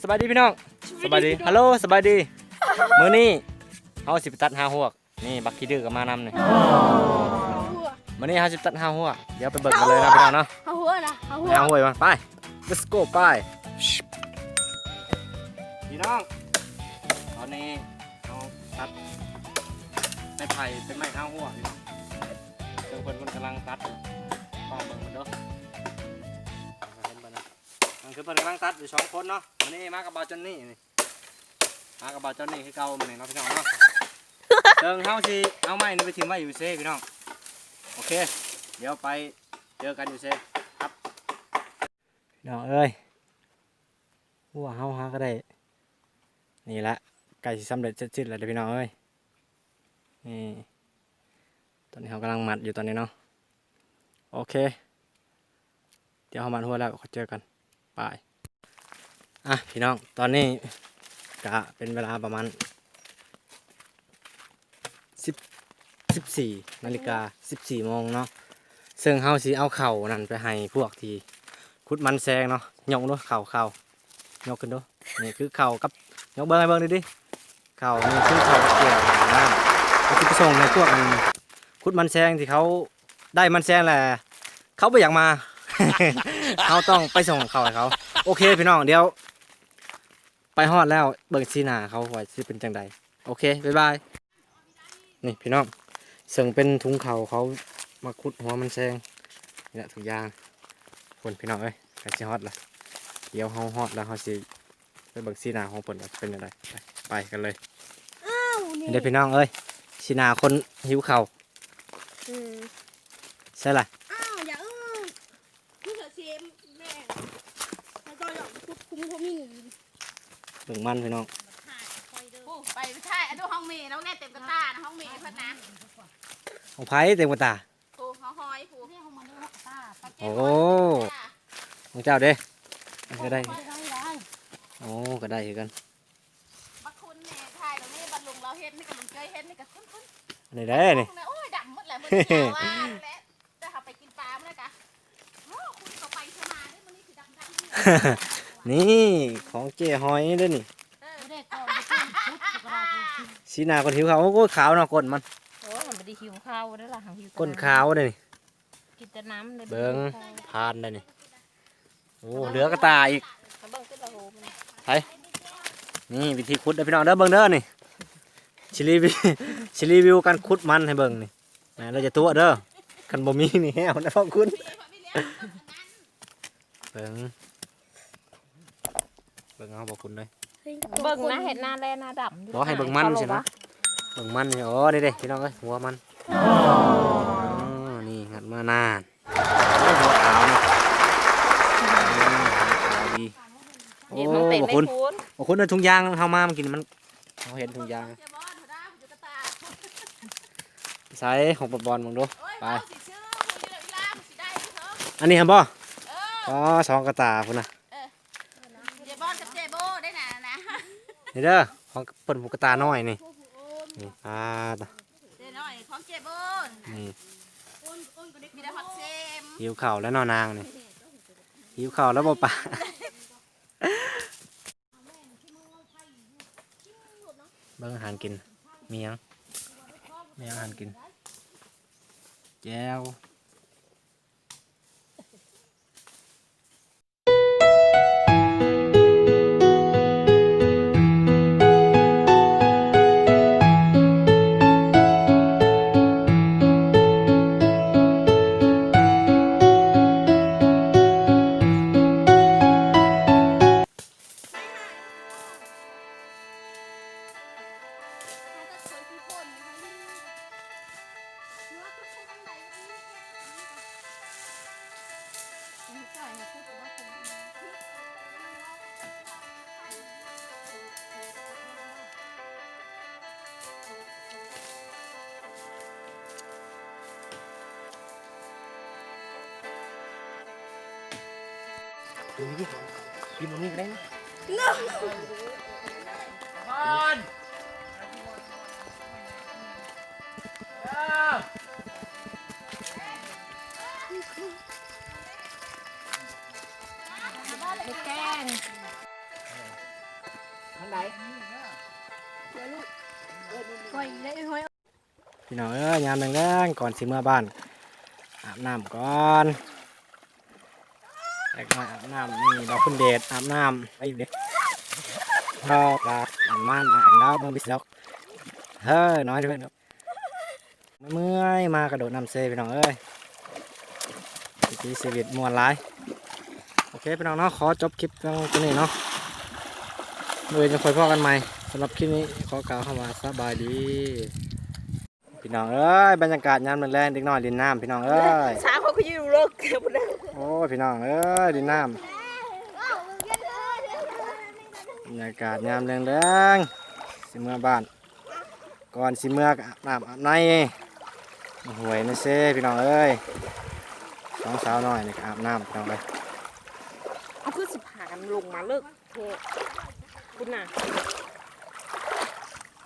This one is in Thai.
สบายดีพี่น้องสบายดีฮัลโหลสบายดีมื้อนี้เฮาสิไปตัดหาหวกนี่บักขี้ดื้อก็มานำนี่มื้อนี้เฮาสิไปตัดหาหวกเดี๋ยวไปเบิกกันเลยนะพี่น้องเนาะเอาหัวนะเอาหัวไปหาหวยมาไป let's go ไปพี่น้องตอนนี้เราตัดไม้ไผ่เป็นไม้ห้าหัวพี่น้องเครื่องเพิ่นเพิ่นกำลังตัดฟังเบิ่งมันเด้อเห็นบ่นะมัน คือเพิ่นกำลังตัดอยู่สองคนเนาะมื้อนี้มากับบาวจอนนี่นี่มากับบาวจอนนี่คือเก่ามื้อนี้เนาะพี่น้องเนาะ เติงเฮาสิเอาไม้นี่ไปทิ้งไว้อยู่เซ่พี่น้องโอเค เดี๋ยวไปเจอกันอยู่เซ่ครับพี่น้องเอ้ยหัวเฮาหาก็ได้ นี่ละไก่สิสำเร็จเสร็จสิ้นแล้วเด้อพี่น้องเอ้ยนี่ตอนนี้เขากำลังหมัดอยู่ตอนนี้เนาะโอเค เดี๋ยวเขามัดหัวแล้วก็เจอกัน บายอะพี่น้องตอนนี้กะเป็นเวลาประมาณสิบสิบสี่นาฬิกาสิบสี่โมงเนาะซึ่งเฮาสิเอาเข่านั่นไปให้พวกที่คุดมันแซงเนาะยกดูเข่าเข่ายกขึ้นดูนี่คือเข่ากับยกเบิ้งให้เบิ้งดูดิเข่านี่คือเข่าเกี่ยวน้ำก็คือไปส่งในพวกคุดมันแซงที่เขาได้มันแซงแหละเขาไม่อยากมา เขาต้องไปส่งเขาให้เขา โอเคพี่น้องเดี๋ยว ไปฮอดแล้วเบิ่งซีหนาเขาว่าสิเป็นจังใดโอเคบ๊ายบายนี่พี่น้องซึ่งเป็นถุงเข่าเขามาคุดหัวมันแซงนี่แหละถุงยางคนพี่น้องเอ้ยใครสิฮอตล่ะเดี๋ยวเฮาฮอตแล้วเฮาสิไปเบิ่งสีหน้าของเพิ่นว่าเป็นจังไดไปไปกันเลยอ้าวนี่เดี๋ยวพี่น้องเอ้ยสีหน้าคนหิวข้าว อืม ใช่ล่ะ อ้าวอย่าเออนี่เถอะเชมแม่แล้วก็อย่าคุดคุ้มเขามี เบิ่งมันพี่น้องโอ้ไปไม่ใช่อันดูห้องเมย์น้องแน่เต็มกระตานะห้องเมย์เพิ่นนะของไผเต็มกว่าตาโอ้ห้องหอยผู้เนี่ยห้องมันดูกระตาปลาเจ็บโอ้ของเจ้าเด้ก็ได้โอ้ก็ได้คือกันบักคุณเนี่ยถ่ายตรงนี้บัดลุงเราเฮ็ดนี่กับลุงเจยเฮ็ดนี่กับคุ้นคุ้นอันนี้ได้นี่โอ้ยดำหมดแหละมึงเนี่ยว่าแล้วจะหาไปกินปลาเมื่อไหร่กะโอ้คุณเขาไปชนะได้มันนี่คือดำดำ นี่ของเจ๊หอยเด้อนี่เออเด็กก่อนไปกินชุดกระดาษไปกินสีหน้าคนหิวข้าวโอ้โหขาวเนาะก้นมันโอ้ยมันไม่ได้หิวข้าวได้อล่ะหางหิวแต่ก้นำขาวเด้อนี่กินแต่น้ำเลยเบิ่งข้าวทานได้นี่โอ้เหลือกระตาอีกแล้วเบิ่งขึ้นละโหมันนี่วิธีขุดเด้อพี่น้องเด้อเบิ่งเด้อนี่ชิรีวิชิรีวิวการขุดมันให้เบิ่งนี่นะเราจะตัวเด้อคันบ่มีนี่แฮวนะพ่อคุณเบิ่ง เบิ่งเอาบ่คุณเลยเบิ่งนะเห็ดหน้าแลหน้าดำยู่บ่ให้เบิ่งมันขาสินะวะเบิ่งมันนี่อ๋อนี่เด้พี่น้องเอ้ยหัวมันอ๋อนี่หัดมานานโอ้หัวขาวเนาะอืมหัวขาวดีโอ้เห็ดมันเป็นบ่ในคุณคูนบ่คุณเอาถุงยางเฮามามันกินมันเฮาเห็นถุงยางเจ้าบอลหัวหน้าอยู่กระตาใส่ของปะบอลมึงดูโอ้ยไปเอาสิชื่อมึงอยู่เวลามึงสิได้ที่เถอะอันนี้ครับบ่เอออ๋อสองกระตาพุ่นนะ เจ้าบอลกับเจ้าโบได้น่ะนะ นี่เด้อของเปิ่นหูกระตาน้อยนี่นี่อ่าตะเจ้าน้อยของเจ้าโบนนี่มีแต่ฮอตเซมหิวข้าวแล้วเนอนางนี่หิวข้าวแล้วบ่ปะเบิ่งอาหารกินมีหยังมีอาหารกินแจ่ว นี่กินตรงนี้ก็ได้นะอันไหนปล่อยได้ห้อย พี่น้องเอ้ยยาม แรงๆก่อนสิเมื่อบ้านอาบน้ำก่อนแรกน้อยอาบน้ำนี่ดอกคุณเดชอาบน้ำไปเด็กรอปลาอันมันอ่านแล้วมึงบิสดอกเฮ้ยน้อยด้วยเนาะเมื่อยมากระโดดน้ำเซพี่น้องเอ้ยวิถีชีวิตมวนหลายโอเคพี่น้องเนาะขอจบคลิปตรงนี้เนาะเมื่อจะคอยพ่อกันใหม่สำหรับคลิปนี้ขอกล่าวคำว่าสบายดีพี่น้องเอ้ยบรรยากาศยามแรงเด็กน้อยดินน้ำพี่น้องเอ้ยสาวเขาก็ยืนเลิกแค่บ่ได้ โอ้พี่น้องเอ้ยดินน้ำบรรยากาศยามแรงๆสิเมื่อบ้าน ก่อนสิเมื่อก็อาบน้ำอาบในหวยนะเซ่พี่น้องเอ้ยสองสาวน้อยนี่อาบน้ำพี่น้องเอ้ยเอาคือสิพากันลงมาเลิกเทคุณน่ะ